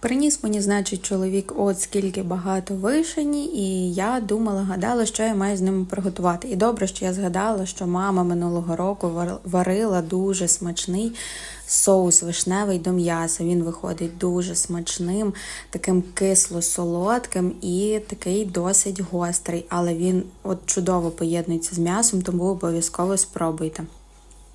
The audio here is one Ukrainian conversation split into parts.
Приніс мені, значить, чоловік от скільки багато вишені, і я думала, гадала, що я маю з ними приготувати. І добре, що я згадала, що мама минулого року варила дуже смачний соус вишневий до м'яса. Він виходить дуже смачним, таким кисло-солодким і такий досить гострий. Але він от чудово поєднується з м'ясом, тому обов'язково спробуйте.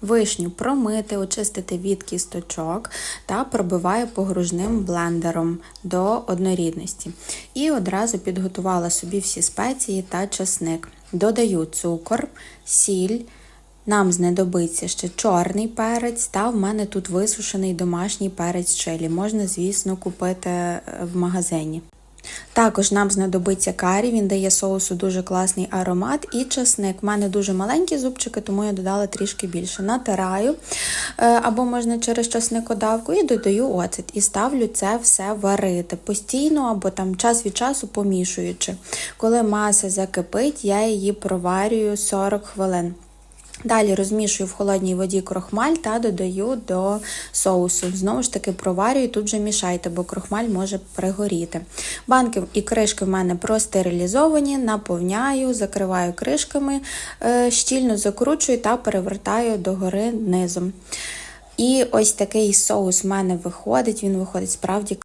Вишню промити, очистити від кісточок та пробиваю погружним блендером до однорідності. І одразу підготувала собі всі спеції та часник. Додаю цукор, сіль. Нам знадобиться ще чорний перець, та в мене тут висушений домашній перець чилі. Можна, звісно, купити е, в магазині. Також нам знадобиться карі, він дає соусу дуже класний аромат і часник. У мене дуже маленькі зубчики, тому я додала трішки більше. Натираю е, або можна через часникодавку і додаю оцет. І ставлю це все варити постійно або там час від часу помішуючи. Коли маса закипить, я її проварюю 40 хвилин. Далі розмішую в холодній воді крохмаль та додаю до соусу. Знову ж таки проварюю, тут же мішайте, бо крохмаль може пригоріти. Банки і кришки в мене простерилізовані, наповняю, закриваю кришками, е, щільно закручую та перевертаю догори низом. І ось такий соус в мене виходить, він виходить справді